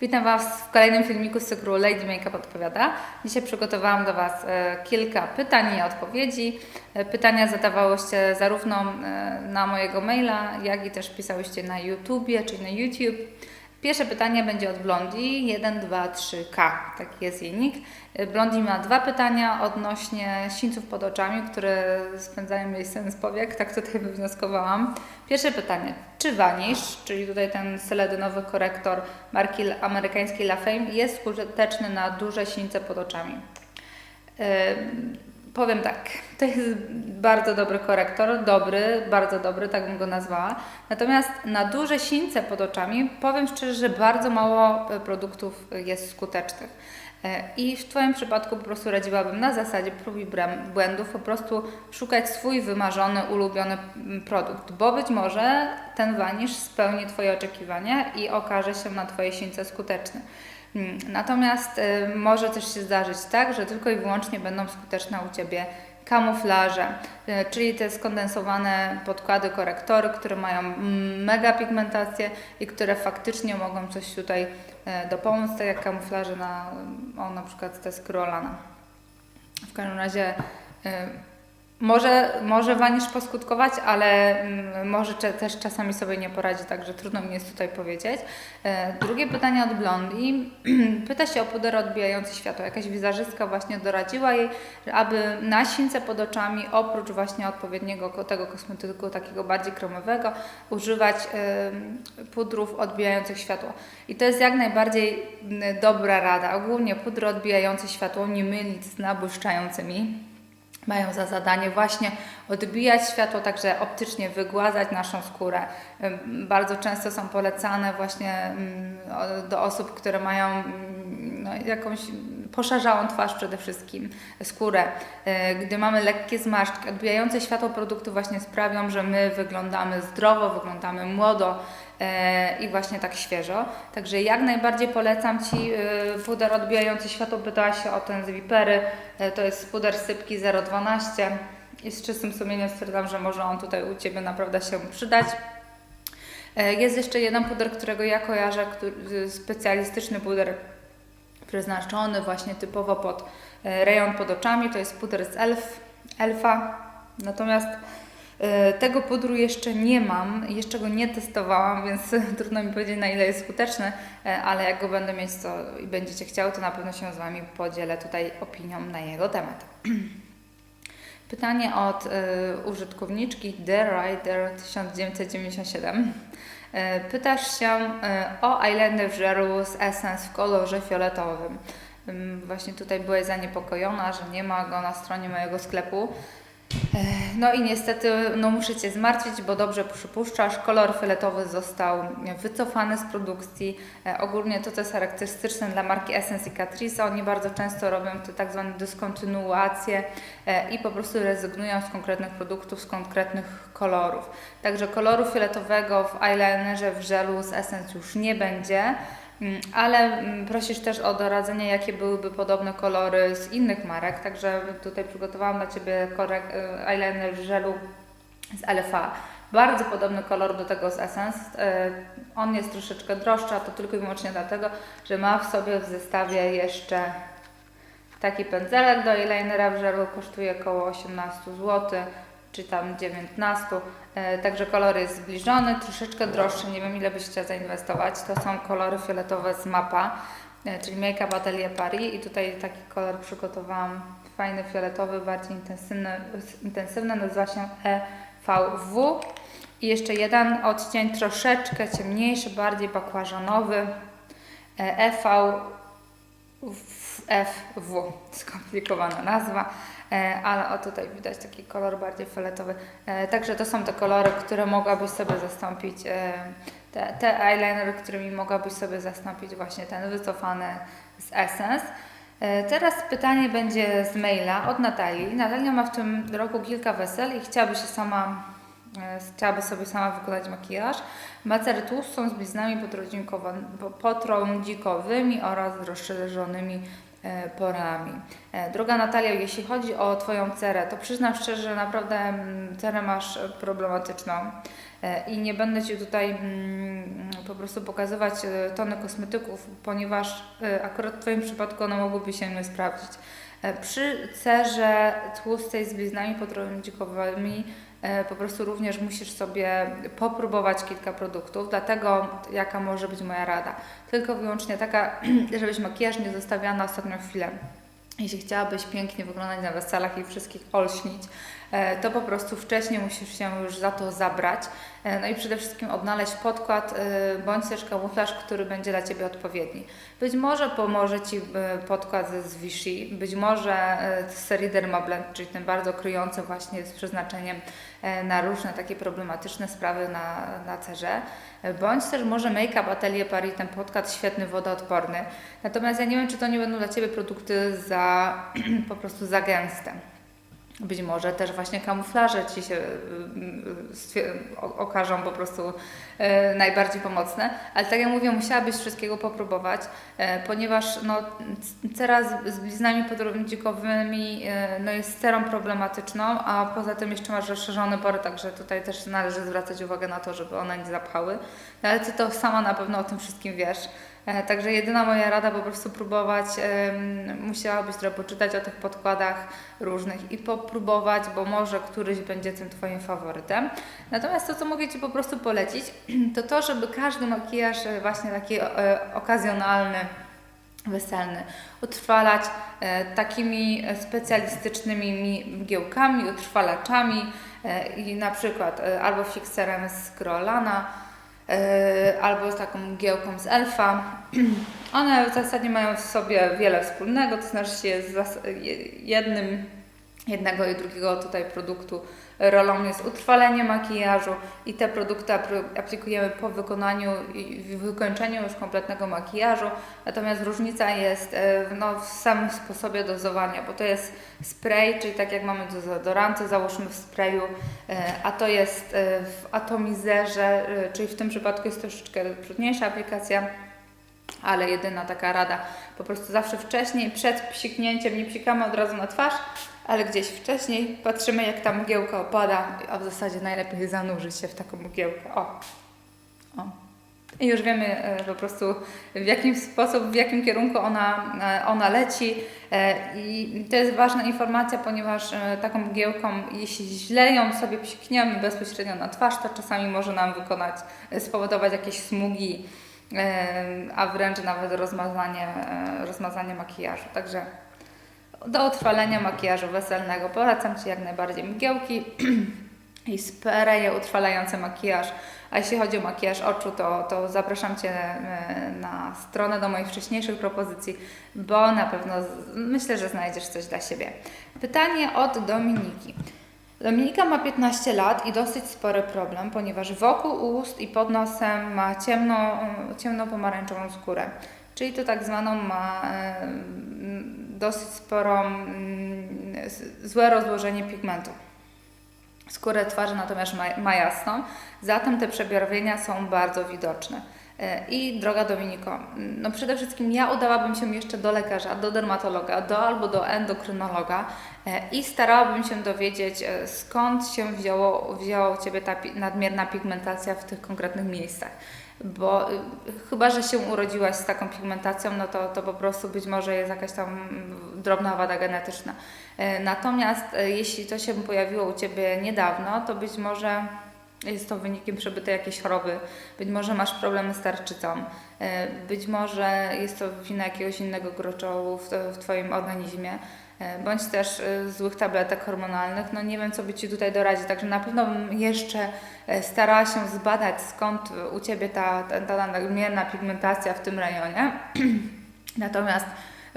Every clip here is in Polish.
Witam Was w kolejnym filmiku z cyklu Lady Makeup Odpowiada. Dzisiaj przygotowałam do Was e, kilka pytań i odpowiedzi. E, Pytania zadawałyście zarówno e, na mojego maila, jak i też pisałyście na YouTubie, czyli na YouTube. Pierwsze pytanie będzie od Blondi 1, 2, 3K, taki jest jej nick. Blondi ma dwa pytania odnośnie sińców pod oczami, które spędzają jej sen z powiek, tak tutaj wywnioskowałam. Pierwsze pytanie, czy Vanish, czyli tutaj ten seledynowy korektor marki amerykańskiej La Fame jest skuteczny na duże sińce pod oczami? Powiem tak, to jest bardzo dobry korektor, dobry, bardzo dobry, tak bym go nazwała. Natomiast na duże sińce pod oczami powiem szczerze, że bardzo mało e, produktów jest skutecznych. E, I w Twoim przypadku po prostu radziłabym na zasadzie prób i błędów po prostu szukać swój wymarzony, ulubiony mm, produkt, bo być może ten wanisz spełni Twoje oczekiwania i okaże się na Twojej sińce skuteczny. Mm, Natomiast y, może też się zdarzyć tak, że tylko i wyłącznie będą skuteczne u Ciebie kamuflaże, y, czyli te skondensowane podkłady, korektory, które mają mm, mega pigmentację i które faktycznie mogą coś tutaj y, dopomóc, tak jak kamuflaże na, o na przykład te z. W każdym razie może, może wanisz poskutkować, ale mm, może też czasami sobie nie poradzi, także trudno mi jest tutaj powiedzieć. E, Drugie pytanie od Blondi. Pyta się o puder odbijający światło. Jakaś wizerzystka właśnie doradziła jej, aby na sińce pod oczami, oprócz właśnie odpowiedniego tego kosmetyku, takiego bardziej kromowego, używać pudrów odbijających światło. I to jest jak najbardziej dobra rada. Ogólnie pudry odbijające światło nie mylić z nabłyszczającymi mają za zadanie właśnie odbijać światło, także optycznie wygładzać naszą skórę. Bardzo często są polecane właśnie o- do osób, które mają ym, no, jakąś poszarzałą twarz przede wszystkim, skórę. Y, Gdy mamy lekkie zmarszczki, odbijające światło produktu właśnie sprawią, że my wyglądamy zdrowo, wyglądamy młodo, e, i właśnie tak świeżo. Także jak najbardziej polecam Ci puder odbijający światło. Pytałaś się o ten z Vipery. E, To jest puder sypki 012 i z czystym sumieniem stwierdzam, że może on tutaj u Ciebie naprawdę się przydać. E, Jest jeszcze jeden puder, którego ja kojarzę, który, specjalistyczny puder przeznaczony właśnie typowo pod e, rejon pod oczami. To jest puder z Elf, Elfa. Natomiast e, tego pudru jeszcze nie mam, jeszcze go nie testowałam, więc trudno mi powiedzieć na ile jest skuteczny, e, ale jak go będę mieć to i będziecie chciały, to na pewno się z Wami podzielę tutaj opinią na jego temat. Pytanie od y, użytkowniczki The Rider 1997. Y, pytasz się y, o w żelu z Essence w kolorze fioletowym. Ym, Właśnie tutaj byłeś zaniepokojona, że nie ma go na stronie mojego sklepu. No i niestety no muszę Cię zmartwić, bo dobrze przypuszczasz, kolor fioletowy został wycofany z produkcji. E, Ogólnie to, co jest charakterystyczne dla marki Essence i Catrice, oni bardzo często robią te tak zwane dyskontynuacje e, i po prostu rezygnują z konkretnych produktów, z konkretnych kolorów. Także koloru fioletowego w eyelinerze w żelu z Essence już nie będzie. Mm, Ale mm, prosisz też o doradzenie, jakie byłyby podobne kolory z innych marek, także tutaj przygotowałam dla Ciebie korek- e, eyeliner w żelu z LFA. Bardzo podobny kolor do tego z Essence. E, On jest troszeczkę droższy, a to tylko i wyłącznie dlatego, że ma w sobie w zestawie jeszcze taki pędzelek do eyelinera w żelu, kosztuje około 18 zł, czy tam 19. E, Także kolor jest zbliżony, troszeczkę droższy, nie wiem ile byś chciała zainwestować. To są kolory fioletowe z MAPA, e, czyli Make Up Atelier Paris i tutaj taki kolor przygotowałam, fajny fioletowy, bardziej intensywny, intensywny nazywa się EVW. I jeszcze jeden odcień troszeczkę ciemniejszy, bardziej bakłażanowy, e, EV FW, skomplikowana nazwa, e, ale o tutaj widać taki kolor bardziej fioletowy. E, Także to są te kolory, które mogłabyś sobie zastąpić, e, te, te eyelinery, którymi mogłabyś sobie zastąpić właśnie ten wycofany z Essence. E, Teraz pytanie będzie z maila od Natalii. Natalia ma w tym roku kilka wesel i chciałaby się sama e, chciałaby sobie sama wykonać makijaż. Ma cery tłustą z bliznami potrądzikowymi oraz rozszerzonymi e, porami. E, Droga Natalia, jeśli chodzi o Twoją cerę, to przyznam szczerze, że naprawdę mm, cerę masz e, problematyczną e, i nie będę Ci tutaj mm, po prostu pokazywać e, tony kosmetyków, ponieważ e, akurat w Twoim przypadku one mogłyby się nie sprawdzić. E, Przy cerze tłustej z bliznami potrądzikowymi e, po prostu również musisz sobie popróbować kilka produktów, dlatego jaka może być moja rada. Tylko wyłącznie taka, żebyś makijaż nie zostawiała na ostatnią chwilę. Jeśli chciałabyś pięknie wyglądać na weselach i wszystkich olśnić, e, to po prostu wcześniej musisz się już za to zabrać. E, No i przede wszystkim odnaleźć podkład e, bądź też kamuflaż, który będzie dla Ciebie odpowiedni. Być może pomoże Ci e, podkład z Vichy, być może e, z serii Dermablend, czyli ten bardzo kryjący właśnie z przeznaczeniem e, na różne takie problematyczne sprawy na, na cerze, E, bądź też może Make-up Atelier Paris, ten podkład świetny, wodoodporny. Natomiast ja nie wiem, czy to nie będą dla Ciebie produkty za po prostu za gęste. Być może też właśnie kamuflaże Ci się y, y, okażą po prostu e, najbardziej pomocne, ale tak jak mówię, musiałabyś wszystkiego popróbować, ponieważ no, cera z, bliznami podrobnikowymi e, no, jest cerą problematyczną, a poza tym jeszcze masz rozszerzone pory, także tutaj też należy zwracać uwagę na to, żeby one nie zapchały. No, ale Ty to sama na pewno o tym wszystkim wiesz. E, Także jedyna moja rada po prostu próbować, musiałabyś trochę poczytać o tych podkładach różnych i popróbować, bo może któryś będzie tym Twoim faworytem. Natomiast to, co mogę Ci po prostu polecić, to to, żeby każdy makijaż e, właśnie taki e, okazjonalny, weselny utrwalać takimi specjalistycznymi mi- mgiełkami, utrwalaczami i na przykład albo fikserem z Krolana, albo z taką mgiełką z Elfa. One w zasadzie mają w sobie wiele wspólnego, to znaczy jest jednym jednego i drugiego tutaj produktu rolą jest utrwalenie makijażu i te produkty apl- aplikujemy po wykonaniu i wykończeniu już kompletnego makijażu. Natomiast różnica jest e, no, w samym sposobie dozowania, bo to jest spray, czyli tak jak mamy dezodoranty, załóżmy w sprayu, e, a to jest e, w atomizerze, czyli w tym przypadku jest troszeczkę trudniejsza aplikacja ale jedyna taka rada, po prostu zawsze wcześniej, przed psiknięciem, nie psikamy od razu na twarz, ale gdzieś wcześniej patrzymy jak ta mgiełka opada, a w zasadzie najlepiej zanurzyć się w taką mgiełkę. O, o. I już wiemy e, po prostu w jakim sposób, w jakim kierunku ona, e, ona leci e, i to jest ważna informacja, ponieważ taką mgiełką, jeśli źle ją sobie psikniemy bezpośrednio na twarz, to czasami może nam wykonać, spowodować jakieś smugi, a wręcz nawet rozmazanie, e, rozmazanie makijażu. Także do utrwalenia makijażu weselnego polecam Ci jak najbardziej mgiełki i spreje utrwalające makijaż. A jeśli chodzi o makijaż oczu, to, to zapraszam Cię e, na stronę do moich wcześniejszych propozycji, bo na pewno myślę, że znajdziesz coś dla siebie. Pytanie od Dominiki. Dominika ma 15 lat i dosyć spory problem, ponieważ wokół ust i pod nosem ma ciemno, ciemno-pomarańczową skórę. Czyli to tak zwaną ma dosyć sporą, złe rozłożenie pigmentu. Skórę twarzy natomiast ma, ma jasną, zatem te przebarwienia są bardzo widoczne. E, I droga Dominiko, no przede wszystkim ja udałabym się jeszcze do lekarza, do dermatologa, do albo do endokrynologa e, i starałabym się dowiedzieć, e, skąd się wzięło, wzięła u Ciebie ta nadmierna pigmentacja w tych konkretnych miejscach. Bo y, chyba, że się urodziłaś z taką pigmentacją, no to, to po prostu być może jest jakaś tam mm, drobna wada genetyczna. Natomiast jeśli to się pojawiło u Ciebie niedawno, to być może jest to wynikiem przebytej jakiejś choroby, być może masz problemy z tarczycą, e, być może jest to wina jakiegoś innego groczołu w, Twoim organizmie, e, bądź też e, złych tabletek hormonalnych. No nie wiem, co by Ci tutaj doradzić, także na pewno bym jeszcze starała się zbadać, skąd u Ciebie ta, ta, ta nadmierna pigmentacja w tym rejonie. Natomiast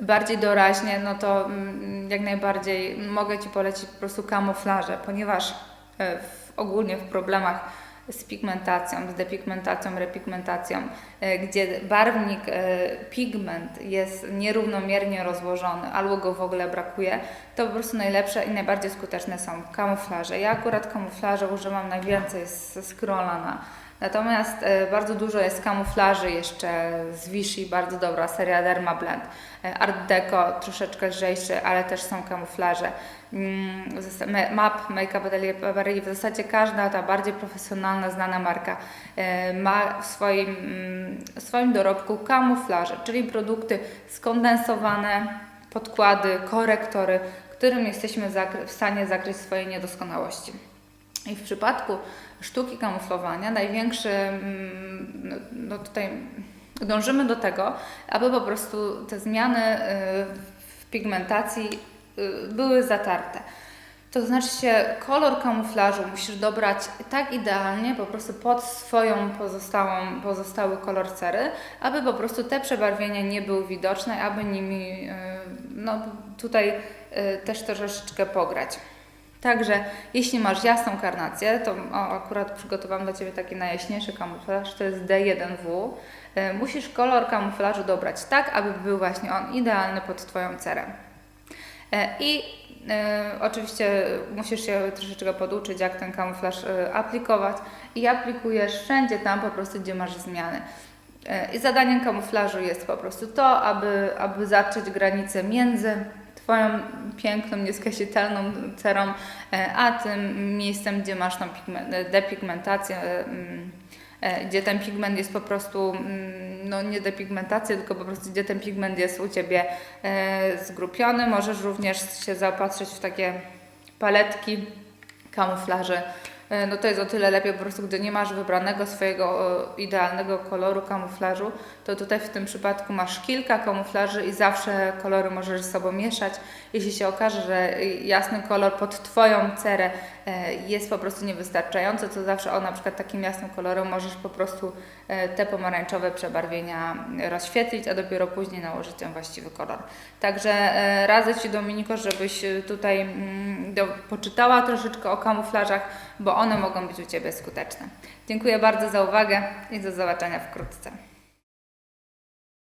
bardziej doraźnie, no to mm, jak najbardziej mogę Ci polecić po prostu kamuflaże, ponieważ w, ogólnie w problemach z pigmentacją, z depigmentacją, repigmentacją, e, gdzie barwnik, e, pigment jest nierównomiernie rozłożony albo go w ogóle brakuje, to po prostu najlepsze i najbardziej skuteczne są kamuflaże. Ja akurat kamuflaże używam najwięcej z, z Krolana. Natomiast e, bardzo dużo jest kamuflaży jeszcze z Vichy, bardzo dobra seria Derma Blend. E, Art Deco, troszeczkę lżejszy, ale też są kamuflaże. Mm, Map, Make Up Atelier Paris, w zasadzie każda ta bardziej profesjonalna, znana marka e, ma w swoim, mm, w swoim dorobku kamuflaże, czyli produkty skondensowane, podkłady, korektory, którym jesteśmy w stanie zakryć swoje niedoskonałości. I w przypadku sztuki kamuflowania największy, mm, no, no tutaj dążymy do tego, aby po prostu te zmiany y, w pigmentacji y, były zatarte. To znaczy się kolor kamuflażu musisz dobrać tak idealnie po prostu pod swoją pozostałą, pozostały kolor cery, aby po prostu te przebarwienia nie były widoczne, aby nimi y, no, tutaj też troszeczkę pograć. Także jeśli masz jasną karnację, to o, akurat przygotowałam dla Ciebie taki najjaśniejszy kamuflaż, to jest D1W. Y, Musisz kolor kamuflażu dobrać tak, aby był właśnie on idealny pod Twoją cerę. E, I e, oczywiście musisz się troszeczkę poduczyć, jak ten kamuflaż e, aplikować i aplikujesz wszędzie tam po prostu, gdzie masz zmiany. E, I zadaniem kamuflażu jest po prostu to, aby, aby zatrzeć granicę między Twoją piękną, nieskazitelną cerą, e, a tym miejscem, gdzie masz tą pigmen- depigmentację, e, mm, e, gdzie ten pigment jest po prostu, mm, no nie depigmentację, tylko po prostu gdzie ten pigment jest u Ciebie e, zgrupiony. Możesz również się zaopatrzyć w takie paletki kamuflaży. E, No to jest o tyle lepiej, po prostu gdy nie masz wybranego swojego e, idealnego koloru kamuflażu, to tutaj w tym przypadku masz kilka kamuflaży i zawsze kolory możesz ze sobą mieszać. Jeśli się okaże, że jasny kolor pod Twoją cerę e, jest po prostu niewystarczający, to zawsze o na przykład takim jasnym kolorem możesz po prostu te pomarańczowe przebarwienia rozświetlić, a dopiero później nałożyć ten właściwy kolor. Także radzę Ci Dominiko, żebyś tutaj mm, poczytała troszeczkę o kamuflażach, bo one mogą być u Ciebie skuteczne. Dziękuję bardzo za uwagę i do zobaczenia wkrótce.